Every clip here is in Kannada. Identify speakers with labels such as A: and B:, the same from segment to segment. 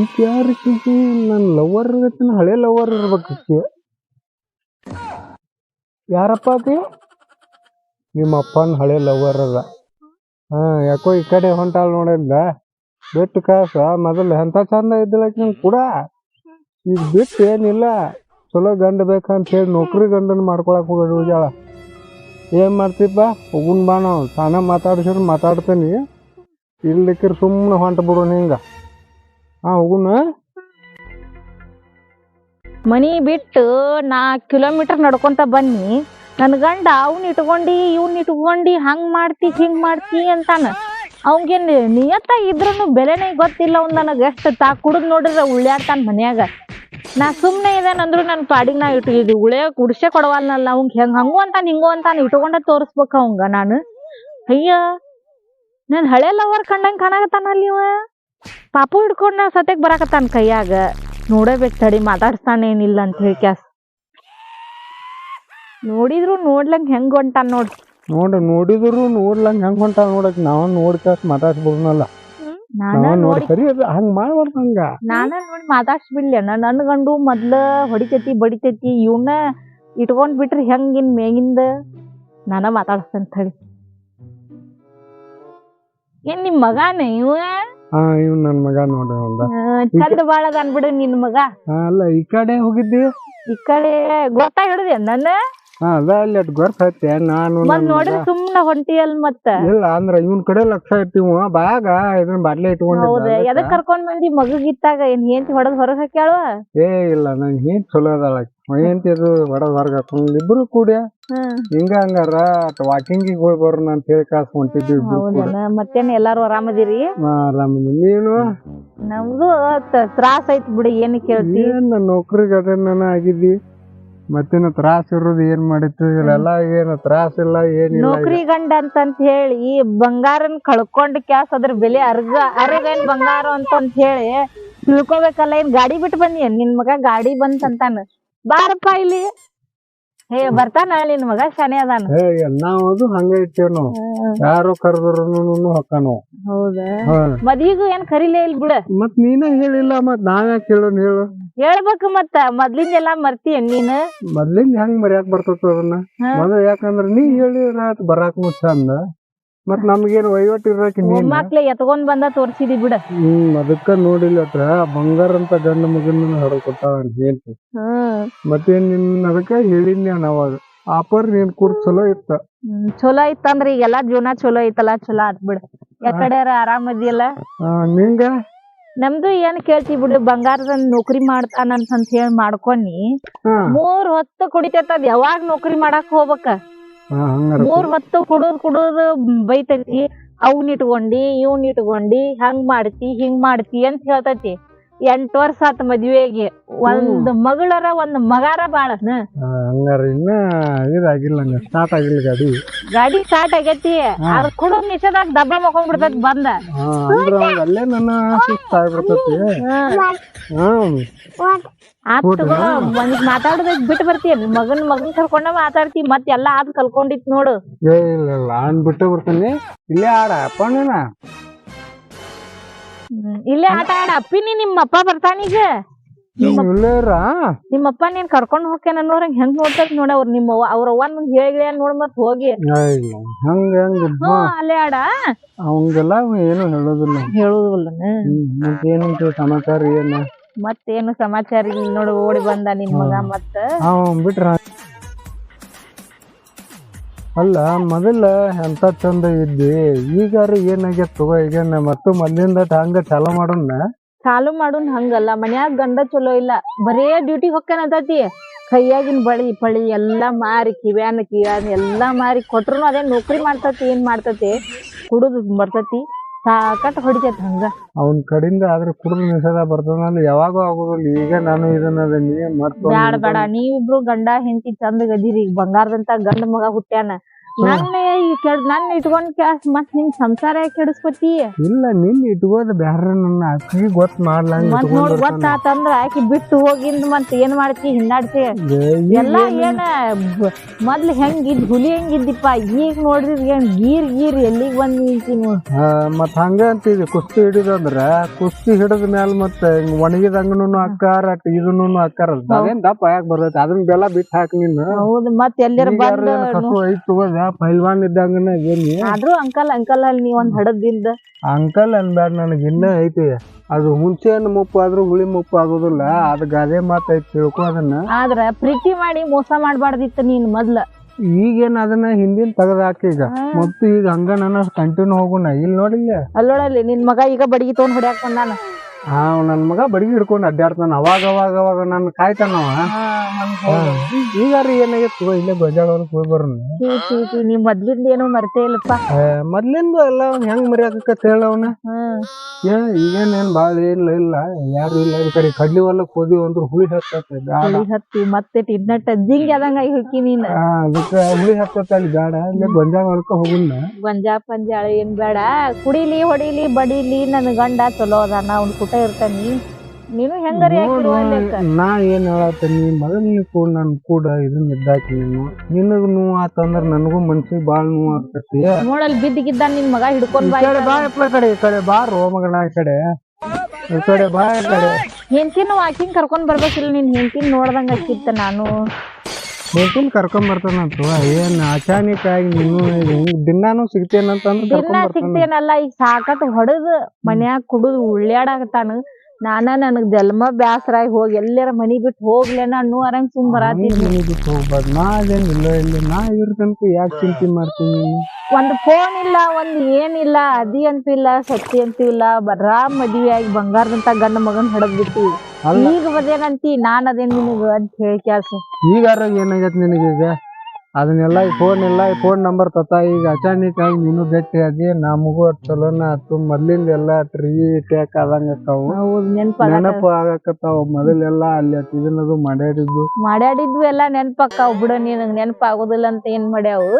A: ಈಕೆ ಯಾರಕ್ಕೀಕಿ ನನ್ನ ಲವರ್ ಇರ್ತಾನ, ಹಳೆ ಲವರ್ ಇರ್ಬೇಕು ಈಕಿ ಯಾರಪ್ಪ ಆಕಿ? ನಿಮ್ಮ ಅಪ್ಪನ ಹಳೆ ಲವರ್ ಅದ. ಹಾ, ಯಾಕೋ ಈ ಕಡೆ ಹೊಂಟಾಳ ನೋಡಿಲ್ಲ ಬಿಟ್ಟು ಕಾಸ ಮೊದಲು ಎಂತ ಚಂದ ಇದ್ದಿಲ್ಲ ನಂಗೆ ಕೂಡ? ಈಗ ಬಿಟ್ಟು ಏನಿಲ್ಲ. ಚಲೋ ಗಂಡ ಬೇಕಂತ ಹೇಳಿ ನೌಕರಿ ಗಂಡನ ಮಾಡ್ಕೊಳಕ್ ಹೋಗೋದು ಉಜಾಳ. ಏನ್ ಮಾಡ್ತೀಪ್ಪ? ಹೋಗುನ್ ಬಾ ನಾವು. ತಾನೇ ಮಾತಾಡ್ಸಿದ್ರೆ ಮಾತಾಡ್ತೇನಿ. ಸುಮ್ಮನೆ ಹೊಂಟ ಬಿಡೋಣ ಹಿಂಗ. ಹಾ
B: ಮನಿ ಬಿಟ್ಟು ನಾಲ್ಕು ಕಿಲೋಮೀಟರ್ ನಡ್ಕೊಂತ ಬನ್ನಿ. ನನ್ನ ಗಂಡ ಅವ್ನ ಇಟ್ಕೊಂಡಿ, ಇವ್ನ ಇಟ್ಕೊಂಡಿ, ಹಂಗ್ ಮಾಡ್ತಿ, ಹಿಂಗ್ ಮಾಡ್ತಿ ಅಂತಾನ. ಅವಂಗೆ ನಿಯತ್ತ ಇದ್ರೂ ಬೆಲೆನೇ ಗೊತ್ತಿಲ್ಲ ಅವ್ನ್ ನನಗೆ. ಎಷ್ಟು ತಾ ಕುಡಿದ್ ನೋಡಿದ್ರೆ ಉಳ್ಯಾಡ್ತಾನ ಮನ್ಯಾಗ. ನಾ ಸುಮ್ನೆ ಇದೇನಂದ್ರು ನನ್ನ ಪಾಡಿಗೆ ನಾ ಇಟ್ಟು ಇದು ಉಳಿಯ ಕುಡ್ಸೆ ಕೊಡವಲ್ನಲ್ಲ ಅವಂಗ ಹೆಂಗ್ ಹಂಗು ಅಂತಾನ, ಹಿಂಗು ಅಂತಾನ ಇಟ್ಕೊಂಡ ತೋರಿಸ್ಬೇಕ ಅವಂಗ ನಾನು. ಅಯ್ಯ ನನ್ನ ಹಳೆ ಲವರ್ ಕಂಡಂಗ್ ಕಾಣಕತ್ತಾನ ಅಲ್ಲಿ ಇವ? ಪಾಪು ಹಿಡ್ಕೊಂಡು ನಾ ಸತ್ಯಕ್ ಬರಾಕತ್ತಾನ ಕೈಯಾಗ. ನೋಡಬೇಕು ತಡಿ ಮಾತಾಡ್ಸ್ತಾನೇನಿಲ್ಲ ಅಂತ ಹೇಳಿ ಕ್ಯಾಸ್. ನೋಡಿದ್ರು ನೋಡ್ಲಂಗ್ ಹೆಂಗ್ ಹೊಂಟಾನ ನೋಡ್.
A: ನೋಡು ನೋಡಿದ್ರು ನೋಡ್ಲಂಗ್ ಹೆಂಗ್ ಹೊಂಟಾನ ನೋಡಕ್ ನಾವ್ ನೋಡ್ಕಾಸ್ ಮಾತಾಡ್ಸ್ಬಿಡ್ನಲ್ಲ
B: ನಾನ
A: ನಾವ್ ನೋಡಿ
B: ನೋಡಿ
A: ಸರಿ ಅದು ಹಂಗ್ ಮಾಡ್ಬಾರ್ದು ಹಂಗ.
B: ನಾನ ನೋಡಿ ಮಾತಾಡ್ಸ್ಬಿಡ್ಲಿ ನನ್ನ ಗಂಡು ಮೊದ್ಲ ಹೊಡಿತೈತಿ ಬಡಿತೈತಿ ಇವನ್ನ ಇಟ್ಕೊಂಡ್ ಬಿಟ್ರಿ ಹೆಂಗ್ ಇನ್ ಮೇಗಿಂದ ನಾನ ಮಾತಾಡ್ಸ್ತೇನೆ ತಡಿ. ಏನ್ ನಿಮ್ ಮಗಾನ ಇವ?
A: ಹಾ ಇವ್ ನನ್ ಮಗ ನೋಡಿ ಒಂದ
B: ಚಂದ ಬಾಳ ಅದಾನ್ ಬಿಡು ನಿನ್ ಮಗ.
A: ಅಲ್ಲ ಈ ಕಡೆ ಹೋಗಿದ್ದಿ?
B: ಈ ಕಡೆ ಗೊತ್ತಾ ಹಿಡ್ದೆ ನನ್ನ?
A: ಹಾ ಅದ ಅಲ್ಲಿ ಅಟ್ ಗೊತ್ತೈತೆ ನಾನು ಮಗ
B: ನೋಡಿದ್ರೆ ಸುಮ್ನ ಹೊಂಟಿಯಲ್ ಮತ್ತ.
A: ಇಲ್ಲ ಅಂದ್ರ ಇವನ್ ಕಡೆ ಲಕ್ಷ ಇಟ್ಟಿವ ಬಾಗ ಇದನ್ನ ಬಾಟ್ಲಿ
B: ಹೌದ
A: ಇಟ್ಕೊಂಡಿದ್ದ
B: ಎದಕ್ ಕರ್ಕೊಂಡ್ ಬಂದಿ? ಮಗಗಿತ್ತಾಗ ಏನ್ ಹೆಂಡ್ತಿ ಹೊಡದ್ ಹೊರಗ್ ಹಾಕ್ಯಾಳ?
A: ಏ ಇಲ್ಲ ನನ್ ಏನ್ ಚಲೋ ಅದಲ್ಲ ಹೆಂಡ್ತಿ ಅದು ಹೊರಗ್ ಹೊರಗ್ ಹಾಕೊಂಡ್ ಇಬ್ರು
B: ಕೂಡ.
A: ಹಿಂಗ ಹಂಗಾರ ವಾಕಿಂಗ್ ಹೋಗಿ ಬರೋಣ ಅಂತ ಹೇಳಿ ಕಾಸ್ ಹೊಂಟಿದ್ವಿ ಇಬ್ರು ಕೂಡ.
B: ಹೌದನ ಮತ್ತೇನ್ ಎಲ್ಲಾರು ಆರಾಮದಿರಿ?
A: ಹಾ, ಆರಾಮಿದ್ದೀನಿ. ನೀನು?
B: ನಮ್ದು ತ್ರಾಸ ಐತ್ ಬಿಡಿ ಏನ್ ಕೇಳ್ತಿ?
A: ಏನ್ ನೌಕರಿ ಗದನ ಆಗಿದ್ದಿ? ಮತ್ತೇನು ತ್ರಾಸ ಇರೋದು ಏನ್ ಮಾಡಿತ್ತು ಇಲ್ಲೆಲ್ಲ ಏನು ತ್ರಾಸ ಇಲ್ಲ, ಏನಿಲ್ಲ
B: ನೌಕರಿ ಗಂಡ ಅಂತಂತ ಹೇಳಿ ಬಂಗಾರನ್ ಕಳ್ಕೊಂಡ್ ಕ್ಯಾಸ್ ಅದ್ರ ಬೆಲೆ ಅರ್ಗ, ಅರಗೇನ್ ಬಂಗಾರ ಅಂತಂತ ಹೇಳಿ ತಿಳ್ಕೊಬೇಕಲ್ಲ, ಏನ್ ಗಾಡಿ ಬಿಟ್ಟು ಬನ್ನಿ ನಿನ್ ಮಗ ಗಾಡಿ ಬಂತಂತಾನ. ಬಾರಪ್ಪ ಇಲ್ಲಿ. ಹೇ ಬರ್ತಾನ ನಿನ್ ಮಗ? ಶಾನೆ ಅದಾನ?
A: ನಾವು ಅದು ಹಂಗ ಇರ್ತೇವ್ ನಾವು ಯಾರು ಕರೆದ್ರು ಹೊಕ್ಕಾನು?
B: ಹೌದಾ? ಮದ್ವಿಗೂ ಏನ್ ಕರಿಲೇ ಇಲ್ ಬಿಡ.
A: ಮತ್ ನೀನೇ ಹೇಳಿಲ್ಲ ಮತ್ ನಾವ್ಯಾಕೆ ಹೇಳೋನ್ ಹೇಳು.
B: ಹೇಳ್ಬೇಕು ಮತ್ತ ಮೊದ್ಲಿಂದ ಎಲ್ಲಾ ಮರ್ತೀಯ ನೀನ್?
A: ಮೊದ್ಲಿಂದ ಹೆಂಗ್ ಮರ್ಯಾಕ್ ಬರ್ತದ ಅದನ್ನ. ಮೊದಲ ಯಾಕಂದ್ರ ನೀ ಹೇಳಿ ಆತ್ ಬರಾಕ್ ಚಂದ ಮತ್ ನಮ್ಗೇನ್ ವಹಿವಾಟ್ ಇರಾಕಿ
B: ಮೊಮ್ಮಕ್ಳೆ ಎತ್ಕೊಂಡ್ ಬಂದ ತೋರ್ಸಿದಿ ಬಿಡ.
A: ಹ್ಮ್ ಅದಕ್ಕ ನೋಡಿಲ್ಲ ಅತ್ರ ಬಂಗಾರ ಅಂತ ಗಂಡ ಮಗನ ಹೊರಗ್ ಕೊಟ್ಟಾಳ ಹೇಳ್ತಿ
B: ಹ್ಮ್.
A: ಮತ್ತೇನ್ ನಿನ್ ಅದಕ್ಕ ಹೇಳಿನಿ ನಾನು ಅವಾಗ. ಆಫರ್ ನೀನ್ ಕೂರ್ ಚಲೋ ಇತ್ತ.
B: ಚಲೋ ಐತಂದ್ರ ಈಗೆಲ್ಲಾ ಜೀವನ ಚಲೋ ಐತಲ್ಲ ಚಲೋ ಆತ್ ಬಿಡ. ಯಾಕಡೆ ಆರಾಮದಿಯಲ್ಲ
A: ನಿಂಗ?
B: ನಮ್ದು ಏನ್ ಕೇಳ್ತಿ ಬಿಡು ಬಂಗಾರದ ನೌಕರಿ ಮಾಡ್ತಾನಂತ ಹೇಳಿ ಮಾಡ್ಕೊನಿ ಮೂರ್ ಹೊತ್ತು ಕುಡಿತೈತ ಯಾವಾಗ ಯಾವಾಗ್ ನೌಕರಿ ಮಾಡಾಕ್ ಹೋಗ್ಬೇಕ? ಮೂರ್ ಹೊತ್ತು ಕುಡುದ್ ಕುಡುದ್ ಬೈತೈತಿ, ಅವ್ನ್ ಇಟ್ಕೊಂಡಿ, ಇವ್ನ್ ಇಟ್ಕೊಂಡಿ, ಹಂಗ್ ಮಾಡ್ತಿ, ಹಿಂಗ್ ಮಾಡ್ತಿ ಅಂತ ಹೇಳ್ತೈತಿ. ಎಂಟ್ ವರ್ಷ ಆತ ಮದ್ವೆಗೆ. ಒಂದ್ ಮಗಳರ ಒಂದ್ ಮಗಾರ
A: ಬಾಳ ಹಂಗಾರ ಇನ್ನ ಇದಾಗಿಲ್ಲ ಹಂಗ ಸ್ಟಾರ್ಟ್ ಆಗಿಲ್ಲ ಗಾಡಿ.
B: ಗಾಡಿ ಸ್ಟಾರ್ಟ್ ಆಗೈತಿ. ಅದ್ ಕುಡ ನಿಷೇಧಾಗ ದಬ್ಬ ಮಕೊಂಡ್ ಬಿಡ್ತೈತಿ ಬಂದ
A: ಅಂದ್ರ ಅಲ್ಲೇ ನನ್ನ ಸುಸ್ತ ಆಗ್ಬಿಡ್ತೈತಿ.
B: ಒಂದ್ ಮಾತಾಡೋದಕ್ ಬಿಟ್ಟು ಬರ್ತೀಯ. ಮಗನ್ ಮಗನ್ ಕರ್ಕೊಂಡ ಮಾತಾಡ್ತಿ ಮತ್ ಎಲ್ಲಾ ಆದ್ ಕಲ್ಕೊಂಡಿತ್ ನೋಡು.
A: ಇಲ್ಲ ಬಿಟ್ಟು ಬರ್ತೀನಿ. ಇಲ್ಲೇ ಆಡ.
B: ಇಲ್ಲೇ ಆಟ ಆಡ. ಅಪ್ಪಿನಿ ನಿಮ್ಮ ಅಪ್ಪ ಬರ್ತಾನೀಗ
A: ನಿಮ್ಮ
B: ನಿಮ್ಮಪ್ಪ ನೀನ್ ಕರ್ಕೊಂಡ್ ಹೋಗ್ತೇನೆ ಅನ್ನೋರಂಗ್ ಹೆಂಗ್ ನೋಡ್ತೈತಿ ನೋಡ ಅವ್ರ ನಿಮ್ಮ ಅವ್ರ ಅವ್ವನ್ ಮುಂದ್ ಹೇಳಿ ನೋಡ್ ಮತ್ ಹೋಗಿ.
A: ಹಂಗ
B: ಅಲ್ಲೇ ಆಡ.
A: ಅವಂಗೆಲ್ಲ ಏನು ಹೇಳೋದಿಲ್ಲ. ಹೇಳುದಿಲ್ಲ ಮತ್ತೇನಂತ ಸಮಾಚಾರ ಏನು?
B: ಮತ್ತೇನು ಸಮಾಚಾರ ಇಲ್ಲ ನೋಡು ಓಡಿ ಬಂದ ನಿಮ್ಮ ಮಗ ಮತ್ತ.
A: ಬಿಟ್ರ? ಅಲ್ಲ, ಮೊದಲ ಎಂತ ಚಂದ ಇದ್ದಿ? ಈಗಾರ ಏನಾಗ್ಯದ ತಗೋ ಈಗ ಮತ್ತು ಮೊದ್ಲಿಂದ ಹಂಗ ಚಾಲು ಮಾಡೋಣ
B: ಚಾಲು ಮಾಡೋಣ ಹಂಗಲ್ಲ, ಮನ್ಯಾಗ ಗಂಡ ಚಲೋ ಇಲ್ಲ. ಬರೇ ಡ್ಯೂಟಿ ಹೊಕ್ಕನತತಿ ಕೈಯಾಗಿನ ಬಳಿ, ಪಳಿ ಎಲ್ಲಾ ಮಾರಿ, ಕಿವ್ಯಾನ ಕಿವ್ಯಾನ ಎಲ್ಲಾ ಮಾರಿ ಕೊಟ್ರು ಅದೇ ನೌಕರಿ ಮಾಡ್ತತಿ, ಏನ್ ಮಾಡ್ತತಿ? ಕುಡುದ್ ಬರ್ತತಿ. ಸಾಕಟ್ ಹೊಡಿತೈತಿ ಹಂಗ.
A: ಅವನ್ ಕಡಿಂದ ಆದ್ರೆ ಕುಡಿದು ನಿಷೇಧ ಬರ್ತದಲ್ಲ ಯಾವಾಗೂ ಆಗೋದಿಲ್ಲ. ಈಗ ನಾನು ಇದನ್ನ ನೀ ಮತ್ತ
B: ಬ್ಯಾಡ ಬೇಡ ನೀವಿಬ್ರು ಗಂಡ ಹೆಂಡತಿ ಚಂದ ಗದಿರಿ ಈಗ ಬಂಗಾರದಂತ ಗಂಡ ಮಗ ಹುಟ್ಟ್ಯಾನ ನನ್ನ ಕೆಡ್ ನನ್ನ ಇಟ್ಕೊಂಡ್ ಕ್ಯಾಸ್ ಮತ್ ನಿನ್ ಸಂಸಾರ ಕೆಡಿಸ್ಕೊತಿ?
A: ಇಲ್ಲ ನಿನ್ ಇಟ್ಕೋದ ಬ್ಯಾರ ನನ್ನ ಅಕ್ಕಿ ಗೊತ್ತ ಮಾಡ್ಲಂಗ
B: ಮತ್ ನೋಡ್ ಗೊತ್ತಾತಂದ್ರ ಆಕಿ ಬಿಟ್ಟು ಹೋಗಿಂದ್ ಮತ್ ಏನ್ ಮಾಡ್ತಿ ಹಿಂದಾಡ್ತಿ. ಎಲ್ಲಾ ಏನ ಮೊದ್ಲ ಹೆಂಗಿದ್ ಹುಲಿ ಹೆಂಗಿದ್ದಿಪ್ಪ ಈಗ ನೋಡ್ರಿ ಏನ್ ಗೀರ್ ಗೀರ್ ಎಲ್ಲಿಗ್ ಬಂದ್ ನಿಂತಿ ನೋಡ್
A: ಮತ್ ಹಂಗ ಅಂತಿದ್ವಿ. ಕುಸ್ತಿ ಹಿಡಿದಂದ್ರ ಕುಸ್ತಿ ಹಿಡಿದ ಮ್ಯಾಲ ಮತ್ತೆ ಒಣಗಿದಂಗನು ಅಕ್ಕಾರ ಇದನ್ನು ಅಕ್ಕಾರ. ಅದೇನ್ ದಪ್ಪ ಯಾಕೆ ಬರ್ತೈತಿ? ಅದನ್ನ ಬೆಲ್ಲ ಬಿಟ್ಟು ಹಾಕಿ ನಿನ್ನ.
B: ಹೌದು ಮತ್ತೆ ಎಲ್ಲಿರ ಬಂದ್
A: ಐತ್ ತಗೋದ? ಪೈಲ್ವಾನ್ ಇದ್ದಂಗನ ಏನಿ
B: ಆದ್ರೂ ಅಂಕಲ್ ಅಂಕಲ್ ಅಲ್ಲಿ ನೀ ಒಂದ್ ಹಡದಿಂದ
A: ಅಂಕಲ್ ಅನ್ಬ್ಯಾಡ ನನಗೆ ಇನ್ನ ಐತಿ. ಅದು ಹುಂಚೆಹಣ್ಣು ಮುಪ್ಪು ಆದ್ರೂ ಹುಳಿ ಮುಪ್ಪು ಆಗೋದಿಲ್ಲ. ಅದ್ ಗಾದೆ ಮಾತೈತಿ ತಿಳ್ಕೊ ಅದನ್ನ.
B: ಆದ್ರ ಪ್ರೀತಿ ಮಾಡಿ ಮೋಸ ಮಾಡ್ಬಾರ್ದಿತ್ತು ನೀನ್ ಮೊದ್ಲ.
A: ಈಗೇನ್ ಅದನ್ನ ಹಿಂದಿನ ತೆಗದ್ ಹಾಕಿ ಈಗ ಮತ್ತು ಈಗ ಹಂಗ ನನ್ನ ಕಂಟಿನ್ಯೂ ಹೋಗೋಣ ಇಲ್ಲಿ. ನೋಡಿಲ್ಲ
B: ಅಲ್ಲೋಡಲ್ಲಿ ನಿನ್ ಮಗ ಈಗ ಬಡಗಿ ತಗೊಂಡ್ ಹೊಡ್ಯಾಕ್ ಬಂದಾನ.
A: ಹಾ ನನ್ ಮಗ ಬಡಗಿ ಹಿಡ್ಕೊಂಡು ಅಡ್ಡಾಡ್ತಾನ. ಅವಾಗ ಅವಾಗ ಅವಾಗ ನನ್ ಕಾಯ್ತಾನವ ರೀ ಏನಾಗೈತಿ ಇಲ್ಲೇ ಗೊಂಜಾಳ ಹೊಲಕ್ ಹೋಗಿ ಬರೋಣ.
B: ನೀ ಮೊದ್ಲಿಂದ ಏನೋ ಮರ್ತೇ ಇಲ್ಲಪ್ಪ.
A: ಮೊದ್ಲಿಂದ ಎಲ್ಲ ಅವ್ನ್ ಹೆಂಗ್ ಮರ್ಯಾಕತ್ತ ಹೇಳ ಅವನ. ಏ ಈಗೇನ್ ಏನ್ ಬಾಳ ಇಲ್ಲ ಇಲ್ಲ. ಯಾರು ಇಲ್ಲ ಈ ಕಡೆ ಕಡ್ಲಿ ಹೊಲಕ್ ಹೋದಿ ಅಂದ್ರೆ ಹುಳಿ ಹತ್ತತ್ತೆ
B: ಹುಳಿ ಹತ್ತಿ ಮತ್ತೆ ಇದ್ನ ಜಿಂಗ್ ಆದಂಗ ಆಗಿ ನೀನ್.
A: ಆ, ಅದಕ್ಕ ಹುಳಿ ಹತ್ತತ್ತೆ ಅಲ್ಲಿ ಬ್ಯಾಡ. ಇಲ್ಲೇ ಗೊಂಜಾಳ ಹೊಲಕ್ಕ ಹೋಗುಣ
B: ಗೊಂಜಾ ಪಂಜಾಳ ಏನ್ ಬೇಡ. ಕುಡಿಲಿ ಹೊಡಿಲಿ ಬಡಿಲಿ ನನ್ ಗಂಡ ಚಲೋ ಅದಾನ ಅವ್ನ ಕುಟ ಇರ್ತಾನಿ ನೀನು ಹೆಂಗಾರ
A: ನಾ ಏನ್ ಹೇಳತ್ತೀನಿ ಮೊದಲ್ ಕೂಡ ನನ್ ಕೂಡ ಇದನ್ನ ಇದ್ದಾಕಿ ನೀನು. ನಿನಗ ನೋವು ಆತಂದ್ರ ನನಗೂ ಮನ್ಸಿಗೆ ಬಾಳ ನೋವು ಆಗ್ತೈತಿ.
B: ನೋಡಲ್ ಬಿದ್ದಿಗಿದ್ದ ನಿನ್ ಮಗ ಹಿಡ್ಕೊಂಡ್
A: ಬಾ ಬಾ ಕಡೆ. ಈ ಕಡೆ ಬಾ ರೋ ಬಾರೋ ಮಗನ ಈ ಕಡೆ. ಈ ಕಡೆ ಬಾ ಈ ಕಡೆ.
B: ಹೆಂಡತಿನ ವಾಕಿಂಗ್ ಕರ್ಕೊಂಡ್ ಬರ್ಬೇಕಿಲ್ಲ ನಿನ್ ಹೆಂಡತಿನ ನೋಡ್ದಂಗ ಆಕಿತ್ತ ನಾನು.
A: ಬೇಕಿಲ್ ಕರ್ಕೊಂಡ್ ಬರ್ತಾನಂತ ಏನ್ ಅಚಾನಕ್ ಆಗಿ ನೀನು ಹಿಂಗ್ ದಿನಾನು ಸಿಗ್ತೇನಂತ
B: ದಿನ ಸಿಗ್ತೇನಲ್ಲ ಈಗ ಸಾಕತ್ ಹೊಡದ್ ಮನ್ಯಾಗ ಕುಡುದ್ ಉಳ್ಳಾಡಾಕತ್ತಾನ ನಾನ ನನಗ್ ಜನ್ಮ ಬ್ಯಾಸರಾಗಿ ಹೋಗಿ ಎಲ್ಲರ ಮನಿ ಬಿಟ್ಟು ಹೋಗ್ಲೇನ ಅನ್ನೋ ಅರಂಗ್ ಸುಮ್ ಬರಾತೀನಿ.
A: ಬಿಟ್ಟು ಹೋಗ್ಬಾರ್ದು. ನಾ ಇಲ್ಲ ಇಲ್ಲಿ ನಾ ಇವ್ರ ತನಕ ಯಾಕೆ ಚಿಂತೆ ಮಾಡ್ತೀನಿ?
B: ಒಂದ್ ಫೋನ್ ಇಲ್ಲ ಒಂದ್ ಏನಿಲ್ಲ ಅದಿ ಅಂತಿಲ್ಲ ಇಲ್ಲ ಸತ್ತಿ ಅಂತಿಲ್ಲ ಮದ್ವಿ ಆಗಿ ಬಂಗಾರದಂತ ಗಂಡ ಮಗನ್ ಹೊಡೆದ್ ಬಿಟ್ಟಿ. ಈಗ ಬದೇನಂತಿ ನಾನ್ ಅದೇನ್ ನಿನಗ ಅಂತ ಹೇಳಿ ಕ್ಯಾಸ
A: ಈಗಾರ ಏನಾಗೈತಿ ನಿನಗೀಗ? ಅದನ್ನೆಲ್ಲ ಈ ಫೋನ್ ಇಲ್ಲ ಈ ಫೋನ್ ನಂಬರ್ ತತ್ತ ಈಗ ಅಚಾನಕ್ ಆಗಿ ನೀನು ಭೇಟಿ ಆದಿ ನಮಗೂ ಅಷ್ಟ್ ಚಲೋನ ಆತು ಮೊದ್ಲಿಂದ ಎಲ್ಲ ಟ್ರೀ ಟ್ಯಾಕ್ ಆದಂಗ
B: ಹೌದ್ ನೆನ್ಪ
A: ನೆನಪು ಆಗಕತ್ತಾವ ಮೊದಲೆಲ್ಲ ಅಲ್ಲಿ ಅಷ್ಟ್ ಇದನ್ನದು ಮಾಡ್ಯಾಡಿದ್ದು.
B: ಮಾಡ್ಯಾಡಿದ್ವು ಎಲ್ಲಾ ನೆನ್ಪಕ್ಕಾವ್ ಬಿಡ ನಿನಗ್ ನೆನಪ ಆಗುದಿಲ್ಲ ಅಂತ ಏನ್ ಮಾಡ್ಯಾವು?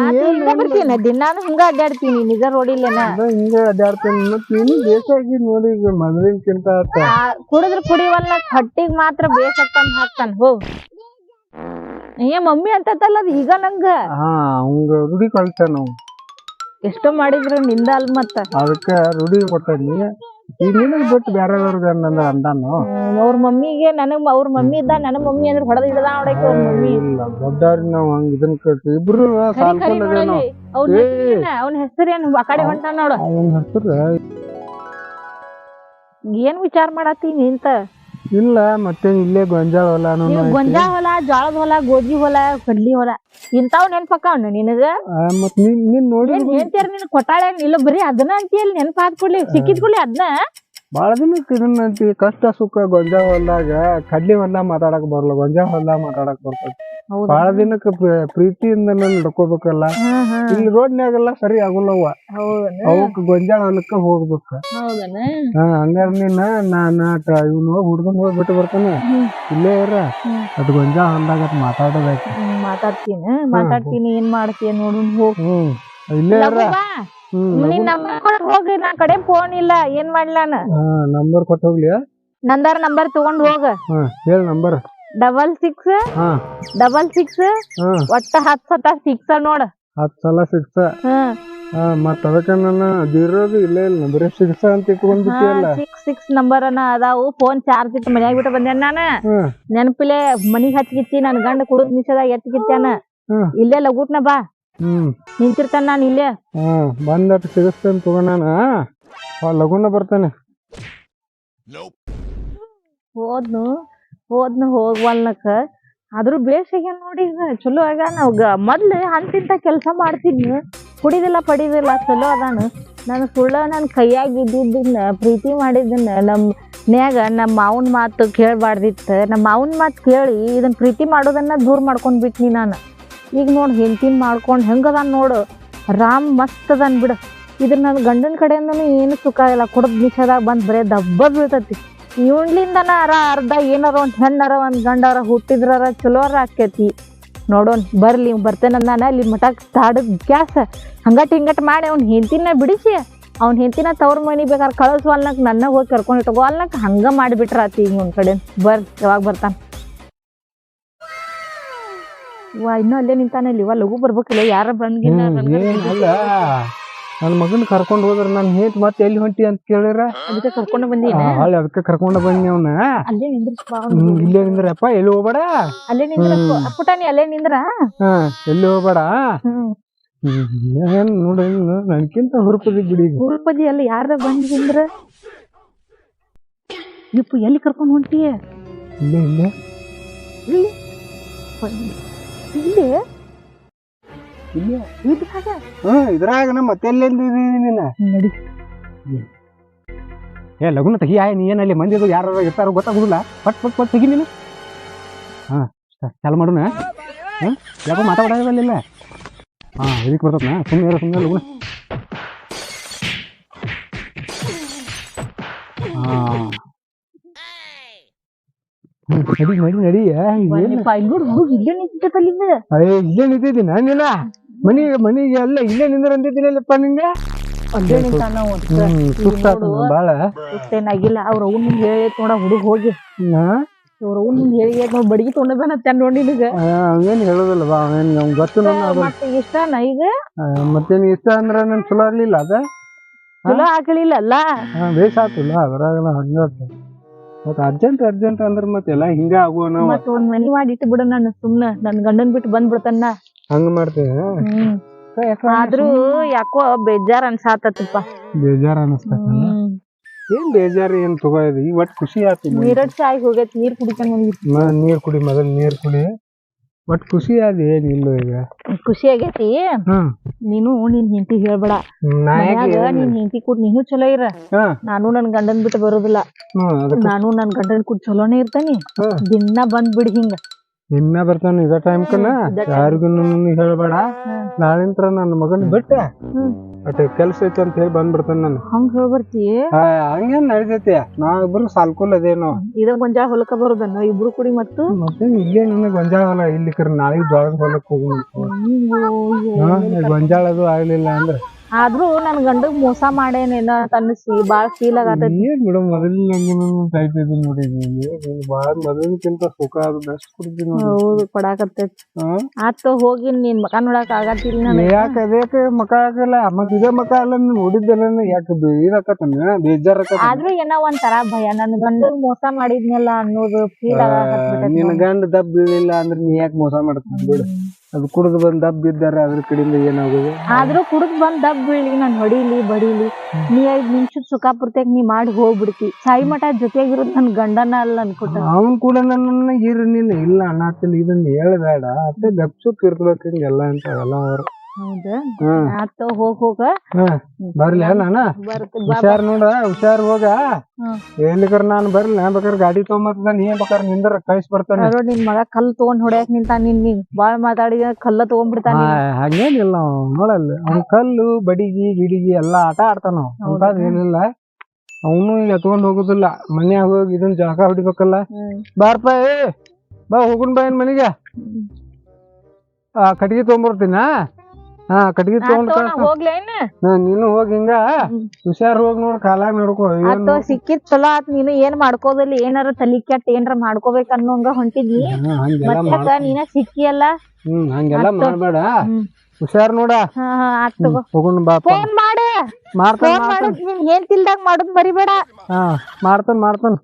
B: ಆತ
A: ಏನ್
B: ಇಲ್ಲೇ ಬರ್ತೀನಿ ದಿನಾನು ಹಿಂಗ ಅಡ್ಡಾಡ್ತೀನಿ ನಿಜ ರೋಡಿಲ್ಲೇನ
A: ಅದ ಹಿಂಗ ಅಡ್ಡಾಡ್ತೀನಿ ನೀನು ಬೇಕಾಗಿ ನೋಡಿ ಈಗ ಮೊದಲಿನ್ಕಿಂತ ಆತ.
B: ಕುಡಿದ್ರ ಕುಡಿವಲ್ಲ ಹೊಟ್ಟಿಗ್ ಮಾತ್ರ ಬೇಸತ್ತಂದ್ ಹಾಕ್ತಾನ ಹೋಗ್. ಏ ಮಮ್ಮಿ ಅಂತಲ್ಲ ಅದು ಈಗ ನಂಗ.
A: ಹಾ ಅವಂಗ ರೂಢಿ ಕಳ್ತಾನ ನಾವು.
B: ಎಷ್ಟೋ ಮಾಡಿದ್ರು ನಿಂದ ಅಲ್ ಮತ್ತ.
A: ಅದಕ್ಕೆ ರೂಢಿ ಕೊಟ್ಟಿ ಈಗ ನಿನಗ್ ಬಿಟ್ಟು ಬ್ಯಾರೆದವ್ರಿಗೆ ಅಂದಂದ್ರ ಅಂದಾನು?
B: ಅವ್ರ ಮಮ್ಮಿಗೆ ನನಗ್ ಅವ್ರ ಮಮ್ಮಿ ಇದ್ದ ನನ್ನ ಮಮ್ಮಿ ಅಂದ್ರೆ ಹೊಡೆದ ಹಿಡ್ದ ನೋಡಕ್ಕೆ ಅವ್ರ ಮಮ್ಮಿ.
A: ಇಲ್ಲ ದೊಡ್ಡವ್ರಿಗೆ ನಾವು ಹಂಗ ಇದನ್ ಕಟ್ಟಿ. ಇಬ್ರು ಸಾಲ್ಕೊಂಡದೇನೋ
B: ಅವನ ಅವ್ನ ಹೆಸರೇನು ಆ ಕಡೆ ಹೊಂಟ ನೋಡು.
A: ಅವನ ಹೆಸರು?
B: ಏನ್ ವಿಚಾರ ಮಾಡತ್ತಿ ನಿಂತ?
A: ಇಲ್ಲ ಮತ್ತೆ ಇಲ್ಲೇ ಗೊಂಜಾಳ ಹೊಲ
B: ನೀವ್ ಗೊಂಜಾಳ ಹೊಲ ಜೋಳದ ಹೊಲ ಗೋಧಿ ಹೊಲ ಕಡ್ಲಿ ಹೊಲ ಇಂತಾವ್ ನೆನ್ಪಕ್ಕವ್ನ ನಿನಗ?
A: ಮತ್ ನೀನ್ ನೀನ್ ನೋಡಿ
B: ಏನ್ ಹೇಳ್ತೀರ ನಿನ್? ಕೊಟ್ಟಾಳೆ ಇಲ್ಲ ಬರೀ ಅದನ್ನ ಅಂತೀಯಲ್ಲ ನೆನಪ ಹಾದ್ ಕೊಡ್ಲಿ ಸಿಕ್ಕಿದ್ ಕೊಡ್ಲಿ ಅದನ್ನ
A: ಬಾಳ ದಿನ ಇದನ್ನ ಕಷ್ಟ ಸುಖ ಗೊಂಜಾಳ ಹೊಲ್ದಾಗ ಕಡ್ಲಿ ಹೊಲ ಮಾತಾಡಕ್ ಬರಲ್ಲ ಗೊಂಜಾಳ ಹೊಲ ಮಾತಾಡಕ್ ಬರ್ತೈತಿ.
B: ಹೌದಾ?
A: ಬಾಳ ದಿನಕ್ಕೆ ಪ್ರ- ಪ್ರೀತಿಯಿಂದ ನಾನು ನಡ್ಕೋಬೇಕಲ್ಲ ಇಲ್ಲಿ ರೋಡ್ನ್ಯಾಗೆಲ್ಲ ಸರಿ ಆಗುಲ್ಲವ ಅವಕ್ ಗೊಂಜಾಳ ಹೊಲಕ್ಕ ಹೋಗ್ಬೇಕ. ಹಾ ಹಂಗಾರ ನೀನ ನಾನ ಇವ್ನ ಹೋಗಿ ಹುಡ್ಗನ್ ಹೋಗಿ ಬಿಟ್ಟು ಬರ್ತಾನ. ಇಲ್ಲೇ ಇರ. ಅದ್ ಗೊಂಜಾಳ ಹೊಲ್ದಾಗ ಅದ್ ಮಾತಾಡೋದೈತಿ
B: ಮಾತಾಡ್ತೀನಿ. ಮಾತಾಡ್ತೀನಿ ಏನ್ ಮಾಡ್ತೀಯ ನೋಡು ಹೋಗ್.
A: ಇಲ್ಲೇ ಇರ.
B: ನಿನ್ ನಂಬರ್ ಹೋಗಿ ನಾ ಕಡೆ ಫೋನ್ ಇಲ್ಲ ಏನ್ ಮಾಡ್ಲಾನ?
A: ನಂಬರ್ ಕೊಟ್ಟು ಹೋಗ್ಲಿ
B: ನಂದರ್ ನಂಬರ್ ತಗೊಂಡ್ ಹೋಗ.
A: ಹೇಳ ನಂಬರ್.
B: ಡಬಲ್ ಸಿಕ್ಸ್
A: ಹಾ.
B: ಡಬಲ್ ಸಿಕ್ಸ್
A: ಹಾ.
B: ಒಟ್ಟ ಹತ್ ಸತ ಸಿಕ್ಸ್ ನೋಡ.
A: ಹತ್ ಸಲ ಸಿಕ್ಸ
B: ಹ್ಮ್
A: ಹಾ ಮತ್ ಅದಕ್ಕ ನನ್ನ ಅದಿರೋದು ಇಲ್ಲೇ ಇಲ್ಲ ಬರೀ ಸಿಕ್ಸ ಅಂತ ಇಟ್ಕೊಂಡ್ಬಿಟ್ಟಿಯಲ್ಲ.
B: ಸಿಕ್ಸ್ ಸಿಕ್ಸ್ ನಂಬರ್ ಅನ್ನ ಅದಾವು ಫೋನ್ ಚಾರ್ಜ್ ಇಟ್ಟು ಮನ್ಯಾಗ ಬಿಟ್ಟು ಬಂದೆ ನಾನ.
A: ಹ್ಮ್
B: ನೆನಪಿಲೆ ಮನಿಗ್ ಹಚ್ಚಿಗಿತ್ತಿ ನನ್ ಗಂಡ ಕುಡಿದ್ ನಿಮಿಷದಾಗ ಎತ್ತಿಗಿತ್ತಾನ
A: ಹ್ಮ್.
B: ಇಲ್ಲೇ ಲಗೂಟ್ನ ಬಾ.
A: ಹ್ಮ್.
B: ನಿಂತಿರ್ತಾನ ನಾನು ಇಲ್ಲೇ.
A: ಹ್ಮ್ ಬಂದಟ್ ಸಿಗಿಸ್ತೇನೆ ತಗೊಂಡಾನ ಹಾ ಲಗುನ ಬರ್ತಾನೆ.
B: ಹೋದ್ನು ಹೋದ್ನು ಹೋಗ್ವಲ್ನಕ. ಆದ್ರೂ ಬೇಸಿಗೆ ನೋಡಿ ಈಗ ಚಲೋ ಆಗ ನಾವ್ ಗ- ಮೊದ್ಲು ಅಂತಿಂತ ಕೆಲಸ ಮಾಡ್ತಿದ್ನು, ಕುಡಿದಿಲ್ಲ ಪಡಿದಿಲ್ಲ, ಚಲೋ ಅದಾನ. ನಾನು ಸುಳ್ಳ ನನ್ನ ಕೈಯಾಗಿ ಇದ್ದಿದ್ದನ್ನ ಪ್ರೀತಿ ಮಾಡಿದ್ದನ್ನ ನಮ್ಮ ನ್ಯಾಗ ನಮ್ಮ ಮಾವನ ಮಾತು ಕೇಳಬಾರ್ದಿತ್ತು. ನಮ್ಮ ಮಾವನ ಮಾತು ಕೇಳಿ ಇದನ್ನ ಪ್ರೀತಿ ಮಾಡೋದನ್ನ ದೂರ ಮಾಡ್ಕೊಂಡ್ ಬಿಟ್ನಿ ನಾನು. ಈಗ ನೋಡಿ ಹೆಂಡ್ತಿನ ಮಾಡ್ಕೊಂಡು ಹೆಂಗದಾನ ನೋಡು. ರಾಮ್ ಮಸ್ತ್ ಅದಾನ ಬಿಡು. ಇದನ್ನ ನನ್ನ ಗಂಡನ ಕಡೆಯಿಂದನೂ ಏನು ಸುಖ ಇಲ್ಲ. ಕೊಡದ ನಿಷೇಧಾಗ ಬಂದ್ ಬರೇ ದಬ್ಬ ಬೀಳ್ತತಿ. ಇವ್ನ್ಲಿಂದನ ಅರ ಅರ್ಧ ಏನಾರ ಒಂದ್ ಹೆಣ್ಣಾರ ಒಂದ್ ಗಂಡಾರ ಹುಟ್ಟಿದ್ರಾರ ಚಲೋರ ಆಕೇತಿ. ನೋಡೋಣ ಬರ್ಲಿ ಬರ್ತೇನೆ ನಾನು ಅಲ್ಲಿ ಮಠಕ್ಕೆ ತಾಡದ್ ಗ್ಯಾಸ್ ಹಂಗಟ್ ಹಿಂಗಟ್ ಮಾಡಿ ಅವ್ನ ಹೆಂಡತಿನ ಬಿಡಿಸಿ ಅವ್ನ ಹೆಂಡತಿನ ತವ್ರ ಮನಿ ಬೇಕಾದ್ರೆ ಕಳಿಸ್ವಲ್ನಕ್ ನನ್ನ ಹೋಗಿ ಕರ್ಕೊಂಡು ಇಟ್ಟಗೋ ಅಲ್ನಕ್ ಹಂಗ ಮಾಡಿಬಿಟ್ರ ಆತಿ ಈಗ ಒಂದ್ ಕಡೆ ಬರ್ ಯಾವಾಗ ಬರ್ತಾನ? ವಾ ಇನ್ನೂ ಅಲ್ಲೇ ನಿಂತಾನಲ್ಲಿ ಇವ ಲಘು ಬರ್ಬೇಕಿಲ್ಲ ಯಾರ ಬಂದಿಲ್ಲ
A: ನನ್ನ ಮಗನ್ ಕರ್ಕೊಂಡ್ ಹೋದ್ರ ನನ್ ಹೇತ್ ಮತ್ತೆ ಎಲ್ಲಿ ಹೊಂಟಿ ಅಂತ ಕೇಳಿರ
B: ಅದಕ್ಕೆ ಕರ್ಕೊಂಡು ಬಂದಿ
A: ಹಾಳೆ ಅದಕ್ಕೆ ಕರ್ಕೊಂಡು ಬಂದಿ ಅವ್ನ.
B: ಅಲ್ಲೇ ನಿಂದ್ರಪ್ಪ
A: ಇಲ್ಲೇ ನಿಂದ್ರಪ್ಪ ಎಲ್ಲಿ ಹೋಗ್ಬೇಡ?
B: ಅಲ್ಲೇ ನಿಂದ್ರ ಪುಟಾಣಿ ಅಲ್ಲೇ ನಿಂದ್ರ?
A: ಹಾ ಎಲ್ಲಿ ಹೋಗ್ಬೇಡ? ಏನ್ ನೋಡಿ ನನ್ಕಿಂತ ಹುರುಪದಿ ಬಿಡಿ
B: ಹುರುಪದಿ ಅಲ್ಲ ಯಾರ ನಿಂದ್ರ? ಇಪ್ಪು ಎಲ್ಲಿ ಕರ್ಕೊಂಡು ಹೊಂಟಿ?
A: ಇಲ್ಲೇ ಇಲ್ಲೇ.
B: ಇಲ್ಲೇ. ಇಲ್ಲಿ.
A: ಇಲ್ಲೇ
B: ಇದ್ರಾಗ
A: ನಮ್ಮ ಇದ್ರಾಗ ನಾ ಮತ್ತೆ ಎಲ್ಲಿಂದ ನೀನ
B: ನಡಿ.
A: ಏ ಲಗುನ ತೆಗಿ ಆಯ್ ನೀ ಏನಲ್ಲಿ ಮಂದಿ ಅದು ಯಾರು ಇರ್ತಾರೋ ಗೊತ್ತಾಗುದಿಲ್ಲ. ಪಟ್ ಪಟ್ ಪಟ್ ತೆಗಿ ನೀನು. ಹಾ ಚಾಲು ಮಾಡೋಣ. ಹಾ ಯಾಕೋ ಮಾತಾಡೋದಿಲ್ಲ. ಹಾ ಇದಕ್ಕೆ ಬರ್ತದ ಸುಮ್ಮನೆ ಇರೋ ಸುಮ್ಮನೆ ಲಗುನ ಹಾ. ನಡಿ ನಡಿ ನಡಿ
B: ಇಲ್ಲೇ
A: ನಿಂತಿದ್ದೀನಿ ಇಲ್ಲೇ ನಾನಿಲ್ಲ ಮನಿಗೆ ಅಲ್ಲ ಎಲ್ಲ ಇಲ್ಲೇ ನಿಂದ್ರ ಅಂತಿದ್ದೀನಲ್ಲಪ್ಪ ನಿಂಗೆ?
B: ಅಲ್ಲೇ ನಿಂತಾನ
A: ಸುಸ್ತಾತು ಬಾಳ.
B: ಏನಾಗಿಲ್ಲ ಅವ್ರ ಅವ್ನ ಹೇಳಿ ನೋಡ ಹುಡುಗ ಹೋಗಿ. ಅವ್ರ ಅವ್ನ ಹೇಳಿ ನೋಡ್ ಬಡಗಿ ತೊಗೊಂಡ ಬೇನ ಚಂದ ನೋಡಿ ನಿನಗ.
A: ಅವೇನ್ ಹೇಳೋದಿಲ್ಲ ಬಾ ಅವೇನ್ ಗೊತ್ತು ಅದು.
B: ಮತ್ತೆ ಇಷ್ಟನ ಈಗ?
A: ಆ, ಮತ್ತೇನ್ ಇಷ್ಟ ಅಂದ್ರ ನನ್ ಚಲೋ ಆಗ್ಲಿಲ್ಲ ಅದ?
B: ಚಲೋ ಆಗ್ಲಿಲ್ಲ ಅಲ್ಲ?
A: ಬೇಸ್ ಆತಲ್ಲ ಅದ್ರಾಗಲ್ಲ ಹಂಗಾತ ಮತ್ತ ಅರ್ಜೆಂಟ್ ಅರ್ಜೆಂಟ್ ಅಂದ್ರ ಮತ್ತೆಲ್ಲ ಹಿಂಗ ಆಗುವ
B: ಮತ್ತೆ ಒಂದ್ ಮನಿ ಮಾಡಿ ಇಟ್ಟು ಬಿಡ ನಾನು ಸುಮ್ನ. ನನ್ ಗಂಡನ್ ಬಿಟ್ಟು ಬಂದ್ ಬಿಡ್ತಾನ
A: ಹಂಗ ಮಾಡ್ತೇವೆ
B: ಆದ್ರೂ ಯಾಕೋ ಬೇಜಾರ್ ಅನ್ಸಾತತ್ತಪ್ಪ
A: ಬೇಜಾರ್ ಅನಸ್ತ
B: ಹ್ಮ್.
A: ಏನ್ ಬೇಜಾರ್ ಏನ್ ಈ ಒಟ್ ಖುಷಿ ಆತು
B: ನೀರ ಚಾಯ್ ಹೋಗೈತಿ ನೀರ್ ಕುಡಿತಾನ
A: ನೀರ್ ಕುಡಿ ಮೊದಲ್ ನೀರ್ ಕುಡಿ. ಒಟ್ ಖುಷಿ ಆದ ಇಲ್ಲ ಈಗ?
B: ಖುಷಿ ಆಗೈತಿ ನೀನು ನಿನ್ ಹೆಂಡತಿ ಹೇಳ್ಬೇಡ. ನಿನ್ ಹೆಂಡತಿ ಕೂಡ ನೀನು ಚಲೋ ಇರ. ನಾನು ನನ್ ಗಂಡನ್ ಬಿಟ್ಟು ಬರೋದಿಲ್ಲ. ನಾನು ನನ್ ಗಂಡನ್ ಕೂಡ ಚಲೋನೇ ಇರ್ತಾನೆ. ದಿನ ಬಂದ್ ಬಿಡ್ ಹಿಂಗ.
A: ಇನ್ನ ಬರ್ತಾನ ಇದ ಟೈಮ್ ಕನ? ಯಾರಿಗೂ ಹೇಳಬೇಡ. ನಾಳಿಂತ್ರ ನನ್ನ ಮಗನ್ ಬಿಟ್ಟೆ.
B: ಅಟ್ಟೆ
A: ಅಟ್ ಕೆಲ್ಸ ಐತಿ ಅಂತ ಹೇಳಿ ಬಂದ್ಬಿಡ್ತಾನ ನಾನು.
B: ಹಂಗ ಹೇಳ್ಬರ್ತಿ?
A: ಹಂಗೇನ್ ನಡಿತೈತಿ? ಇಬ್ರು ಸಾಲ್ಕುಲ್ ಅದೇನೋ
B: ಇದ ಗೊಂಜಾಳ ಹೊಲಕ ಬರೋದನ್ನ ಇಬ್ರು ಕುಡಿ ಮತ್ತು?
A: ಮತ್ತೆ ಇಲ್ಲೇ ನನಗೆ ಗೊಂಜಾಳ ಹೊಲ ಇಲ್ಲಿ ಕರ್ ನಾಳೆ ಜೋಳದ ಹೊಲಕ್ ಹೋಗಿ ಗೊಂಜಾಳ ಅದು ಆಗ್ಲಿಲ್ಲ ಅಂದ್ರೆ.
B: ಆದ್ರೂ ನನ್ ಗಂಡಗ್ ಮೋಸ ಮಾಡೇನೇನ ಅನ್ಸಿ ಬಾಳ್ ಫೀಲ್ ಆಗತೈತಿ.
A: ಏನ್ ಮೇಡಮ್ ಮೊದಲಿನ ಸಾಯ್ತಿದ್ವಿ ನೋಡಿ ನೀನು ಬಾಳ ಮೊದಲಿನಕ್ಕಿಂತ ಸುಖ ಅದು ಬೆಸ್ಟ್ ಕುಡಿದ್ವಿ ನೋಡಿ.
B: ಹೌದು ಕೊಡಾಕತ್ತೈತಿ? ಆತ ಹೋಗಿ ನಿನ್ ಮಕ ನೋಡಕ್ ಆಗತ್ತಿಲ್ಲ ನನಗ.
A: ಯಾಕೆ ಅದಕ್ಕೆ ಮಕ ಆಗಲ್ಲ? ಮತ್ ಇದೇ ಮಕ ಅಲ್ಲ ನೀನ್ ನೋಡಿದ್ದಲ್ಲ ಯಾಕೆ ಇದಾಕತ್ತಾನ ಬೇಜಾರಕತ್ತ
B: ಆದ್ರೂ ಏನೋ ಒಂಥರ ಭಯ. ನನ್ ಗಂಡಗ್ ಮೋಸ ಮಾಡಿದ್ನಲ್ಲ ಅನ್ನೋದು ಫೀಲ್ ಆಗಕತ್ಬಿಟ್ಟೈತಿ
A: ನಿನ್ ಗಂಡ ದಬ್ಬಿಲ್ಲ ಅಂದ್ರೆ ನೀ ಯಾಕೆ ಮೋಸ ಮಾಡ್ತೀನಿ ಬಿಡು ಅದು ಕುಡಿದು ಬಂದ್ ದಬ್ ಬಿದ್ದಾರೆ ಅದ್ರ ಕಡೆಯಿಂದ ಏನಾಗೋದು?
B: ಆದ್ರೂ ಕುಡಿದ್ ಬಂದ್ ದಬ್ ಬೀಳಿ ನಾನ್ ಹೊಡಿಲಿ ಬಡಿಲಿ. ನೀ ಐದ್ ನಿಮಿಷದ ಸುಖ ಪೂರ್ತಿಯಾಗಿ ನೀ ಮಾಡಿ ಹೋಗ್ಬಿಡ್ತಿ. ಸಾಯಿ ಮಠ ಜೊತೆಗಿರೋದ್ ನನ್ ಗಂಡನ ಅಲ್ಲ ಅನ್ಕೊಟ್ಟ.
A: ಅವನ್ ಕೂಡ ನನ್ನ ಇರು ನೀನು. ಇಲ್ಲ ಅನ್ನತ್ತಿಲ್ಲ ಇದನ್ನ ಹೇಳ್ಬೇಡ. ಅದೇ ಗಪ್ಸುಪ್ ಇರ್ಬೇಕು ಹಿಂಗೆಲ್ಲ ಅಂತ ಅವೆಲ್ಲ ಅವ್ರು.
B: ಹೌದಾ.
A: ಹ್ಮ್.
B: ಆತ ಹೋಗ್ ಹೋಗ.
A: ಹ್ಮ್. ಬರ್ಲಿ ನಾನ? ಹುಷಾರ್ ನೋಡ ಹುಷಾರ್ ಹೋಗ.
B: ಹ್ಮ್.
A: ಎಲ್ಲಿಕರ್ ನಾನ್ ಬರ್ಲಿ ನಾ ಬೇಕಾದ್ರೆ ಗಾಡಿ ತಗೊಂಬರ್ತದ ನೀ ಬೇಕಾದ್ರೆ ನಿಂದ್ರ ಕಳ್ಸಿ ಬರ್ತಾನೆ.
B: ನೋಡು ನಿನ್ ಮಗ ಕಲ್ ತಗೊಂಡ್ ಹೊಡ್ಯಾಕ್ ನಿಂತ ನಿನ್ ನೀ ಬಾಳ್ ಮಾತಾಡಿ ಕಲ್ಲ ತಗೊಂಡ್ಬಿಡ್ತಾನ
A: ಹಂಗೇನಿಲ್ಲ ಅವ ನೋಡಲ್ಲ. ಅವ್ನ ಕಲ್ಲು ಬಡಿಗಿ ಗಿಡಿಗಿ ಎಲ್ಲಾ ಆಟ ಆಡ್ತಾನ ಅಂತ ಅಂತದ್ ಏನಿಲ್ಲ. ಅವನು ಈಗ ತಗೊಂಡ್ ಹೋಗುದಿಲ್ಲ. ಮನ್ಯಾಗ ಹೋಗಿ ಇದನ್ ಜಳಕ ಹೊಡಿಬೇಕಲ್ಲ. ಬಾರ್ಪ ಏ ಬಾ ಹೋಗುನ್ ಬಾ ಏನ್ ಮನಿಗೆ? ಆ ಕಟ್ಗಿ ತಗೊಂಬರ್ತೀನ? ಹಾ ಕಟ್ಗಿ ತಗೊಂಡ್ ಕಳ್ಸ
B: ಹೋಗ್ಲೇನ
A: ಹಾ, ನೀನು ಹೋಗಿ ಹಿಂಗ. ಹುಷಾರ್ ಹೋಗಿ ನೋಡ್ ಕಾಲ ನೋಡ್ಕೋ. ಏನ್
B: ಸಿಕ್ಕಿದ್ ಚಲೋ ಆತ್ ನೀನು ಏನ್ ಮಾಡ್ಕೋದಲ್ಲಿ ಏನಾರ ತಲಿ ಕೆಟ್ಟ ಏನಾರ ಮಾಡ್ಕೋಬೇಕ ಅನ್ನೋಂಗ ಹೊಂಟಿದ್ನಿ
A: ಹಾ, ಹಂಗೆಲ್ಲ ಮಾಡ್
B: ನೀನ ಸಿಕ್ಕಿಯಲ್ಲ?
A: ಹ್ಮ್ ಹಂಗೆಲ್ಲ ಮಾಡ್ಬೇಡ. ಹುಷಾರ್ ನೋಡ.
B: ಹಾ ಹಾ ಆತ್ ತಗೋ.
A: ಹೋಗುನ್ ಬಾಪ
B: ಫೋನ್ ಮಾಡ.
A: ಮಾಡ್ತಾನ
B: ಫೋನ್ ಮಾಡೋದ್ ನೀನ್ ಏನ್ ತಿಲ್ದಾಗ ಮಾಡೋದ್ ಮರಿಬೇಡ
A: ಹಾ ಮಾಡ್ತಾನ ಮಾಡ್ತಾನ.